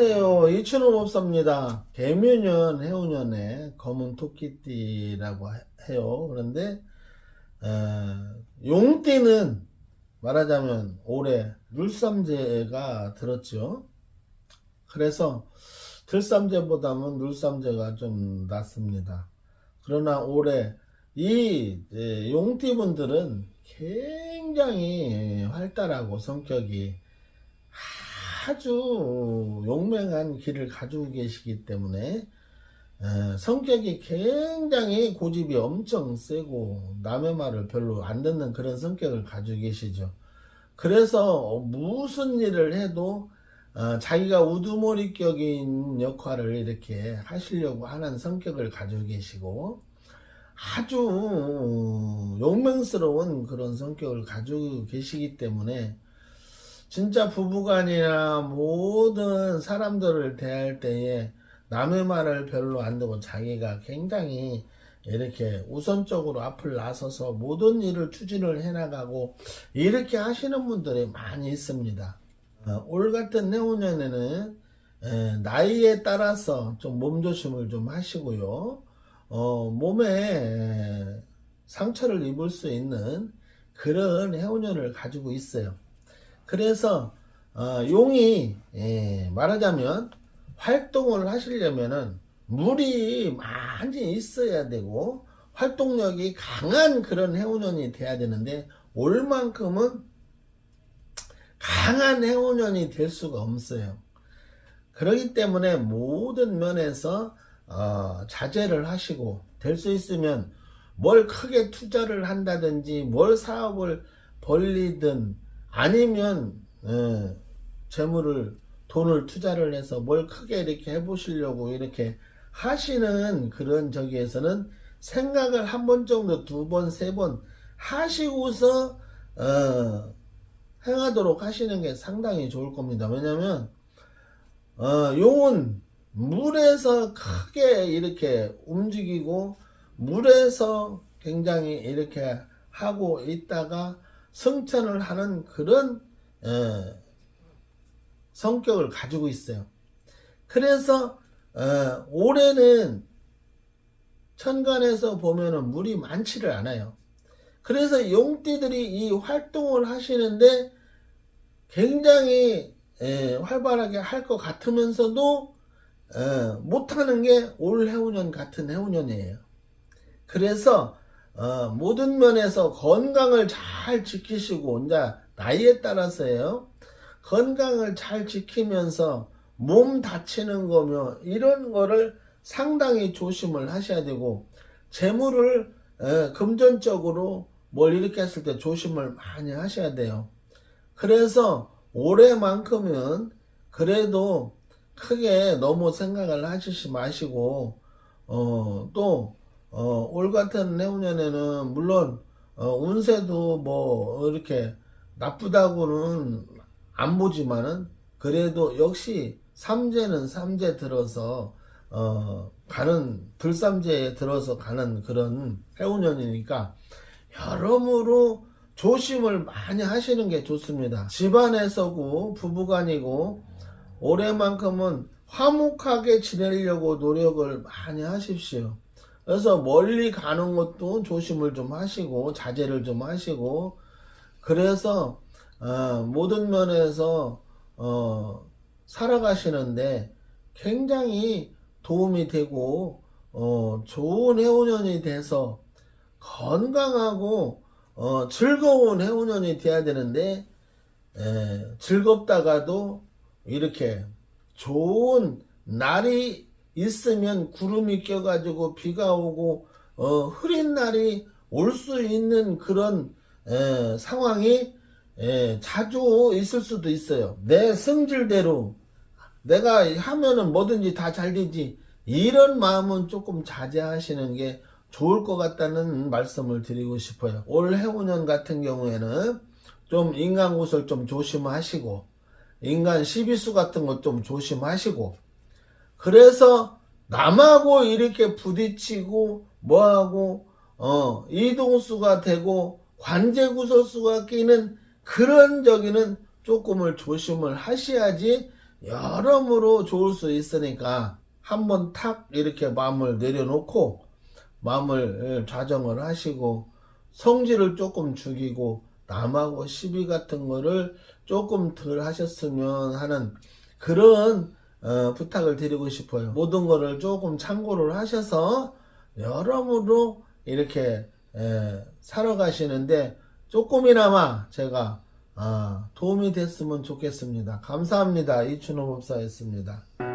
안녕하세요. 이춘호 법사입니다. 개묘년 해운년에 검은 토끼띠라고 하- 해요. 그런데 어, 용띠는 말하자면 올해 눌삼재가 들었죠. 그래서 들삼재보다는 눌삼재가 좀 낫습니다. 그러나 올해 이 예, 용띠분들은 굉장히 활달하고 성격이 아주 용맹한 길을 가지고 계시기 때문에 에, 성격이 굉장히 고집이 엄청 세고 남의 말을 별로 안 듣는 그런 성격을 가지고 계시죠. 그래서 무슨 일을 해도 어, 자기가 우두머리격인 역할을 이렇게 하시려고 하는 성격을 가지고 계시고 아주 용맹스러운 그런 성격을 가지고 계시기 때문에 진짜 부부간이나 모든 사람들을 대할 때에 남의 말을 별로 안 듣고 자기가 굉장히 이렇게 우선적으로 앞을 나서서 모든 일을 추진을 해나가고 이렇게 하시는 분들이 많이 있습니다. 어, 올 같은 해운년에는 에, 나이에 따라서 좀 몸조심을 좀 하시고요. 어, 몸에 에, 상처를 입을 수 있는 그런 해운년을 가지고 있어요. 그래서 어, 용이 예, 말하자면 활동을 하시려면은 물이 많이 있어야 되고 활동력이 강한 그런 해운년이 돼야 되는데 올만큼은 강한 해운년이 될 수가 없어요. 그렇기 때문에 모든 면에서 어, 자제를 하시고 될 수 있으면 뭘 크게 투자를 한다든지 뭘 사업을 벌리든 아니면 어, 재물을 돈을 투자를 해서 뭘 크게 이렇게 해보시려고 이렇게 하시는 그런 저기에서는 생각을 한 번 정도 두 번 세번 하시고서 어, 행하도록 하시는 게 상당히 좋을 겁니다. 왜냐면 어, 용은 물에서 크게 이렇게 움직이고 물에서 굉장히 이렇게 하고 있다가 승천을 하는 그런 어, 성격을 가지고 있어요. 그래서 어, 올해는 천간에서 보면은 물이 많지를 않아요. 그래서 용띠들이 이 활동을 하시는데 굉장히 에, 활발하게 할 것 같으면서도 에, 못하는 게 올 해운년 같은 해운년이에요. 그래서 어, 모든 면에서 건강을 잘 지키시고 이제 나이에 따라서요. 건강을 잘 지키면서 몸 다치는 거며 이런 거를 상당히 조심을 하셔야 되고 재물을 에, 금전적으로 뭘 이렇게 했을 때 조심을 많이 하셔야 돼요. 그래서 올해만큼은 그래도 크게 너무 생각을 하시지 마시고 어, 또 어, 올 같은 해운년에는 물론 어, 운세도 뭐 이렇게 나쁘다고는 안 보지만은 그래도 역시 삼재는 삼재 들어서 어, 가는 들삼재에 들어서 가는 그런 해운년이니까 여러모로 조심을 많이 하시는 게 좋습니다. 집안에서고 부부간이고 올해만큼은 화목하게 지내려고 노력을 많이 하십시오. 그래서 멀리 가는 것도 조심을 좀 하시고 자제를 좀 하시고 그래서 어, 모든 면에서 어, 살아가시는데 굉장히 도움이 되고 어, 좋은 해운년이 돼서 건강하고 어, 즐거운 해운년이 돼야 되는데 에, 즐겁다가도 이렇게 좋은 날이 있으면 구름이 껴가지고 비가 오고 어, 흐린 날이 올 수 있는 그런 에, 상황이 에, 자주 있을 수도 있어요. 내 성질대로 내가 하면은 뭐든지 다 잘 되지 이런 마음은 조금 자제하시는 게 좋을 것 같다는 말씀을 드리고 싶어요. 올 해운년 같은 경우에는 좀 인간 구설 좀 조심하시고 인간 시비수 같은 것 좀 조심하시고 그래서 남하고 이렇게 부딪히고 뭐하고 어 이동수가 되고 관제구설수가 끼는 그런 저기는 조금을 조심을 하셔야지 여러모로 좋을 수 있으니까 한번 탁 이렇게 마음을 내려놓고 마음을 좌정을 하시고 성질을 조금 죽이고 남하고 시비 같은 거를 조금 덜 하셨으면 하는 그런 어, 부탁을 드리고 싶어요. 모든 거를 조금 참고를 하셔서 여러모로 이렇게 에, 살아가시는데 조금이나마 제가 아, 도움이 됐으면 좋겠습니다. 감사합니다. 이춘호 법사였습니다.